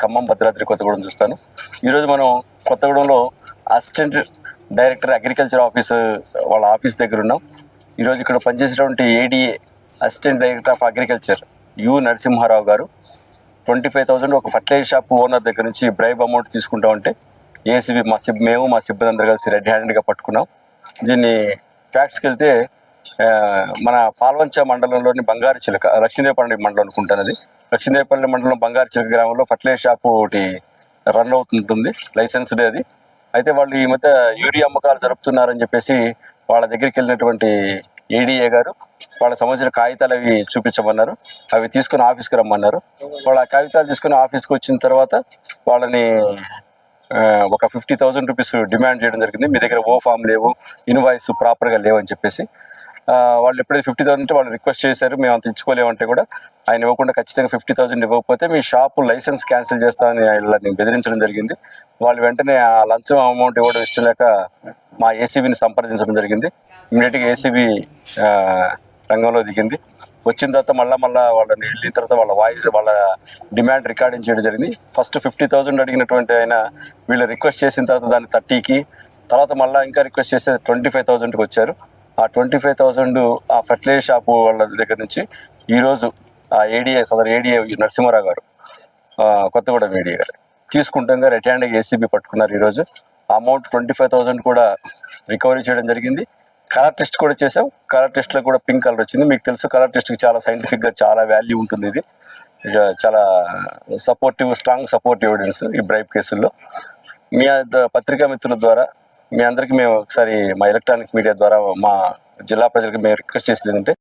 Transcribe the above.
ఖమ్మం భద్రాద్రి కొత్తగూడెం చూస్తాను. ఈరోజు మనం కొత్తగూడెంలో అసిస్టెంట్ డైరెక్టర్ అగ్రికల్చర్ ఆఫీస్ వాళ్ళ ఆఫీస్ దగ్గర ఉన్నాం. ఈరోజు ఇక్కడ పనిచేసేటువంటి ADA assistant director of agriculture U Narasimharao గారు. ట్వంటీ ఫైవ్ థౌసండ్ ఒక ఫర్టిలైజర్ షాప్ ఓనర్ దగ్గర నుంచి బ్రైబ్ అమౌంట్ తీసుకుంటా ఉంటే ఏసీబీ మా సిబ్ మేము మా సిబ్బంది అందరూ కలిసి రెడ్ హ్యాండెడ్గా పట్టుకున్నాం. దీన్ని ఫ్యాక్ట్స్కి వెళ్తే మన పాల్వంచ మండలంలోని బంగారు చిలక లక్ష్మీదేవపల్లి మండలం అనుకుంటున్నది లక్ష్మీదేవపల్లి మండలం బంగారు చిలక గ్రామంలో ఫర్టిలైజర్ షాప్ ఒకటి రన్ అవుతుంటుంది లైసెన్స్డ్ అది. అయితే వాళ్ళు ఈ మధ్య యూరియా అమ్మకాలు జరుపుతున్నారని చెప్పేసి వాళ్ళ దగ్గరికి వెళ్ళినటువంటి ఏడీఏ గారు వాళ్ళ సంబంధించిన కాగితాలు అవి చూపించమన్నారు. అవి తీసుకుని ఆఫీస్కి రమ్మన్నారు. వాళ్ళు ఆ కాగితాలు తీసుకుని ఆఫీస్కి వచ్చిన తర్వాత వాళ్ళని ఒక ఫిఫ్టీ థౌసండ్ రూపీస్ డిమాండ్ చేయడం జరిగింది. మీ దగ్గర ఓ ఫామ్ లేవు ఇన్వాయిస్ ప్రాపర్గా లేవు అని చెప్పేసి. వాళ్ళు ఎప్పుడైతే ఫిఫ్టీ థౌసండ్ వాళ్ళు రిక్వెస్ట్ చేశారు మేము అంత ఇచ్చుకోలేమంటే కూడా ఆయన ఇవ్వకుండా ఖచ్చితంగా ఫిఫ్టీ థౌసండ్ ఇవ్వకపోతే మీ షాపు లైసెన్స్ క్యాన్సిల్ చేస్తామని ఆయన బెదిరించడం జరిగింది. వాళ్ళు వెంటనే ఆ లంచం అమౌంట్ ఇవ్వడం ఇష్టం లేక మా ఏసీబీని సంప్రదించడం జరిగింది. ఇమీడియట్గా ఏసీబీ రంగంలో దిగింది. వచ్చిన తర్వాత మళ్ళీ మళ్ళీ వాళ్ళని వెళ్ళిన తర్వాత వాళ్ళ వాయిస్ వాళ్ళ డిమాండ్ రికార్డింగ్ చేయడం జరిగింది. ఫస్ట్ ఫిఫ్టీ థౌసండ్ అడిగినటువంటి ఆయన వీళ్ళు రిక్వెస్ట్ చేసిన తర్వాత దాన్ని థర్టీకి తర్వాత మళ్ళీ ఇంకా రిక్వెస్ట్ చేస్తే ట్వంటీ ఫైవ్ థౌసండ్కి వచ్చారు. ఆ ట్వంటీ ఫైవ్ థౌసండ్ ఆ ఫర్టిలైజర్ షాపు వాళ్ళ దగ్గర నుంచి ఈరోజు ఆ ఏడీఏ సదర్ ఏడీఏ నరసింహారావు గారు కొత్తగూడెం ఏడీఏ గారు తీసుకుంటాగా రెడ్ హ్యాండ్ ఏసీబీ పట్టుకున్నారు ఈరోజు అమౌంట్ ట్వంటీ ఫైవ్ థౌసండ్ కూడా రికవరీ చేయడం జరిగింది. కలర్ టెస్ట్ కూడా చేసాం కలర్ టెస్ట్లో కూడా పింక్ కలర్ వచ్చింది. మీకు తెలుసు కలర్ టెస్ట్కి చాలా సైంటిఫిక్గా చాలా వాల్యూ ఉంటుంది ఇది. చాలా సపోర్టివ్ స్ట్రాంగ్ సపోర్టివ్ ఎవిడెన్స్ ఈ బ్రైబ్ కేసుల్లో మీ పత్రికా మిత్రుల ద్వారా మీ అందరికీ మేము ఒకసారి మా ఎలక్ట్రానిక్ మీడియా ద్వారా మా జిల్లా ప్రజలకు మేము రిక్వెస్ట్ చేసేది ఏంటంటే